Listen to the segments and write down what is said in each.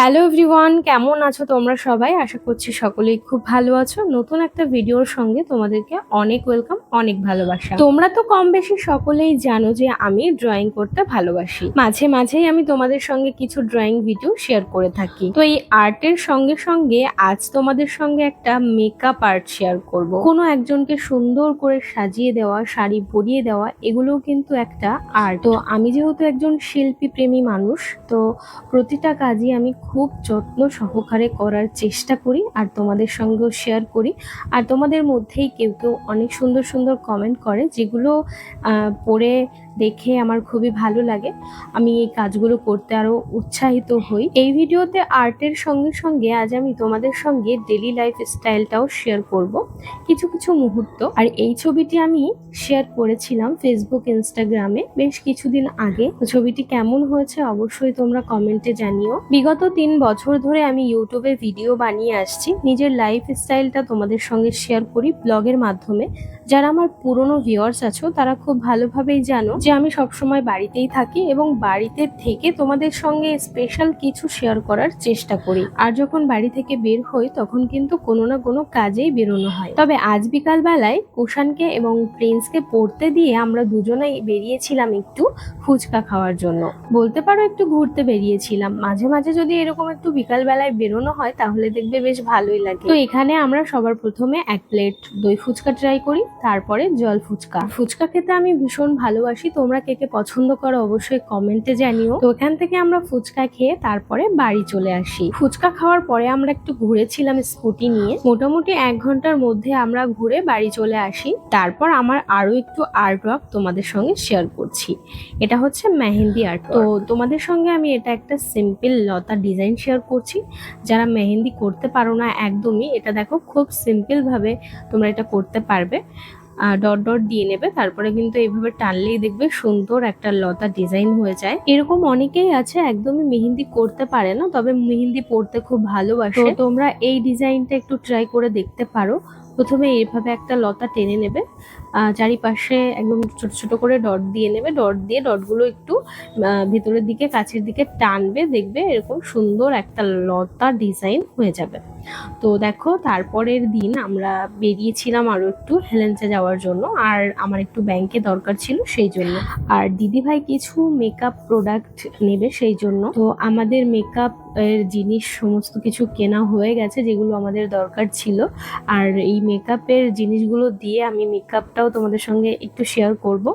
Hello everyone, কেমন আছো তোমরা সবাই? আশা করছি সকলেই খুব ভালো আছো। নতুন একটা ভিডিওর সঙ্গে তোমাদেরকে অনেক ওয়েলকাম, অনেক ভালোবাসা। তোমরা তো কম বেশি সকলেই জানো যে আমি ড্রয়িং করতে ভালোবাসি। মাঝে মাঝেই আমি তোমাদের সঙ্গে কিছু ড্রয়িং ভিডিও শেয়ার করে থাকি। তো এই আর্টের সঙ্গে সঙ্গে আজ তোমাদের সঙ্গে একটা মেকআপ আর্ট শেয়ার করব। কোনো একজনকে সুন্দর করে সাজিয়ে দেওয়া, শাড়ি পরিয়ে দেওয়া, এগুলোও কিন্তু একটা আর্ট। তো আমি যেহেতু একজন শিল্পী প্রেমী মানুষ, তো প্রতিটা কাজই আমি খুব যত্ন সহকারে করার চেষ্টা করি আর তোমাদের সঙ্গেও শেয়ার করি। আর তোমাদের মধ্যেই কেউ কেউ অনেক সুন্দর সুন্দর কমেন্ট করে যেগুলো পড়ে দেখে আমার খুবই ভালো লাগে। আমি এই কাজগুলো করতে আরও উৎসাহিত হই। এই ভিডিওতে আর্টের সঙ্গে সঙ্গে আজ আমি তোমাদের সঙ্গে ডেলি লাইফ স্টাইলটাও শেয়ার করব। কিছু কিছু মুহূর্ত। আর এই ছবিটি আমি শেয়ার করেছিলাম ফেসবুক ইনস্টাগ্রামে বেশ কিছুদিন আগে। ছবিটি কেমন হয়েছে অবশ্যই তোমরা কমেন্টে জানিও। বিগত তিন বছর ধরে আমি ইউটিউবে ভিডিও বানিয়ে আসছি। নিজের লাইফ স্টাইলটা তোমাদের সঙ্গে শেয়ার করি ব্লগের মাধ্যমে। যারা আমার পুরনো ভিউয়ার্স আছো, তারা খুব ভালোভাবেই জানো যে আমি সবসময় বাড়িতেই থাকি এবং বাড়িতে থেকে তোমাদের সঙ্গে স্পেশাল কিছু শেয়ার করার চেষ্টা করি। আর যখন বাড়ি থেকে বের হই, তখন কিন্তু কোনো না কোনো কাজেই বেরোনো হয়। তবে আজ বিকাল বেলায় কুষাণকে এবং প্রিন্সকে পড়তে দিয়ে আমরা দুজনেই বেরিয়েছিলাম একটু ফুচকা খাওয়ার জন্য। বলতে পারো একটু ঘুরতে বেরিয়েছিলাম। মাঝে মাঝে যদি এরকম একটু বিকাল বেলায় বেরোনো হয়, তাহলে দেখবে বেশ ভালোই লাগে। তো এখানে আমরা সবার প্রথমে এক প্লেট দই ফুচকা ট্রাই করি। তারপরে জল ফুচকা। ফুচকা খেতে আমি ভীষণ ভালোবাসি। তোমরা কে কে পছন্দ করো অবশ্যই কমেন্টে জানিও। তো এখান থেকে আমরা ফুচকা খেয়ে তারপরে বাড়ি চলে আসি। ফুচকা খাওয়ার পরে আমরা একটু ঘুরেছিলাম স্কুটি নিয়ে। মোটামুটি এক ঘণ্টার মধ্যে আমরা ঘুরে বাড়ি চলে আসি। তারপর আমার আরও একটু আর্ট ওয়ার্ক তোমাদের সঙ্গে শেয়ার করছি। এটা হচ্ছে মেহেন্দি আর্ট তো তোমাদের সঙ্গে আমি এটা একটা সিম্পল লতা ডিজাইন শেয়ার করছি। যারা মেহেন্দি করতে পারো না একদমই, এটা দেখো খুব সিম্পল ভাবে তোমরা এটা করতে পারবে। ডট ডট দিয়ে নেবে। তারপরে কিন্তু এইভাবে টানলেই দেখবে সুন্দর একটা লতা ডিজাইন হয়ে যায়। এরকম অনেকেই আছে একদমই মেহেন্দি করতে পারে না তবে মেহেন্দি পড়তে খুব ভালোবাসে। তোমরা এই ডিজাইনটা একটু ট্রাই করে দেখতে পারো। প্রথমে এইভাবে একটা লতা টেনে নেবে চারিপাশে একদম ছোট ছোট করে ডট দিয়ে নেবে, ডট দিয়ে ডটগুলো একটু ভেতরের দিকে, কাছের দিকে টানবে, দেখবে এরকম সুন্দর একটা লতা ডিজাইন হয়ে যাবে। তো দেখো, তারপরের দিন আমরা বেরিয়েছিলাম আরও একটু হেলেন্সে যাওয়ার জন্য, আর আমার একটু ব্যাংকে দরকার ছিল সেই জন্য। আর দিদি ভাই কিছু মেকআপ প্রোডাক্ট নেবে সেই জন্য। তো আমাদের মেকআপ এর জিনিস সমস্ত কিছু কেনা হয়ে গেছে, যেগুলো আমাদের দরকার ছিল। আর এই মেকআপের জিনিসগুলো দিয়ে আমি মেকআপটাও তোমাদের সঙ্গে একটু শেয়ার করব।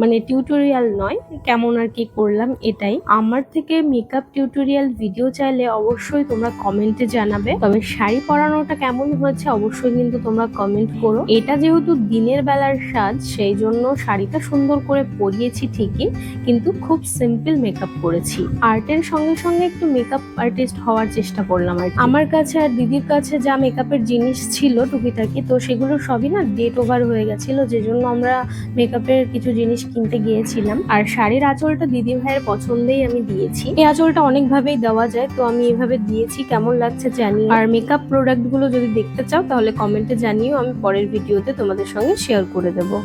মানে টিউটোরিয়াল নয়, কেমন আর কি করলাম এটাই। আমার থেকে মেকআপ টিউটোরিয়াল ভিডিও চাইলে অবশ্যই তোমরা কমেন্টে জানাবে। তবে শাড়ি পরানোটা কেমন হয়েছে অবশ্যই কিন্তু তোমরা কমেন্ট করো। এটা যেহেতু দিনের বেলার সাজ, সেই জন্য শাড়িটা সুন্দর করে পরিয়েছি ঠিকই, কিন্তু খুব সিম্পল মেকআপ করেছি। আর্টের সঙ্গে সঙ্গে একটু মেকআপ আর্টিস্ট হওয়ার চেষ্টা করলাম আর। আমার কাছে আর দিদির কাছে যা মেকআপের জিনিস ছিল টুকিটাকি তো সেগুলো সবই না ডেট ওভার হয়ে গেছিল যে জন্য আমরা মেকআপের কিছু জিনিস কিনতে গিয়েছিলাম। আর শাড়ির আঁচলটা দিদি ভাইয়ের পছন্দেই আমি দিয়েছি। এই আঁচলটা অনেকভাবেই দেওয়া যায়, তো আমি এভাবে দিয়েছি, কেমন লাগছে জানি আর মেকআপ প্রোডাক্টগুলো যদি দেখতে চাও, তাহলে কমেন্টে জানিও, আমি পরের ভিডিওতে তোমাদের সঙ্গে শেয়ার করে দেবো।